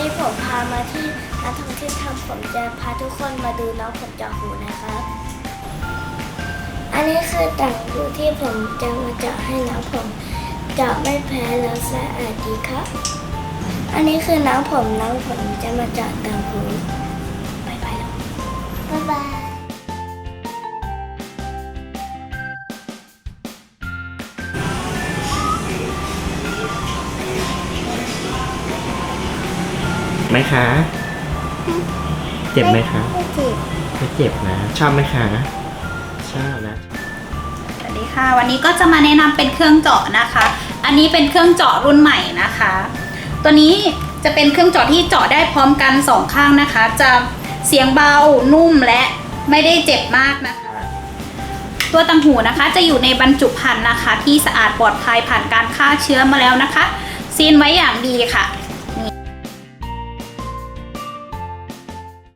นี้ผมพามาที่ร้านทองเที่ยวทำผมจะพาทุกคนมาดูน้องผมจอกหูนะครับ อันนี้คือต่างหูที่ผมจะมาเจาะให้น้องผมเจาะไม่แพ้แล้วสะอาดดีครับ อันนี้คือน้องผมน้องผมจะมาเจาะต่างหู ไหมคะ เจ็บไหมคะ ไม่จีบไม่เจ็บนะ ชอบไหมคะ ชอบนะ สวัสดีค่ะ วันนี้ก็จะมาแนะนำเป็นเครื่องเจาะนะคะ อันนี้เป็นเครื่องเจาะรุ่นใหม่นะคะ ตัวนี้จะเป็นเครื่องเจาะที่เจาะได้พร้อมกันสองข้างนะคะ จะเสียงเบา นุ่มและไม่ได้เจ็บมากนะคะ ตัวตังหูนะคะจะอยู่ในบรรจุภัณฑ์นะคะ ที่สะอาดปลอดภัยผ่านการฆ่าเชื้อมาแล้วนะคะ ซีนไว้อย่างดีค่ะ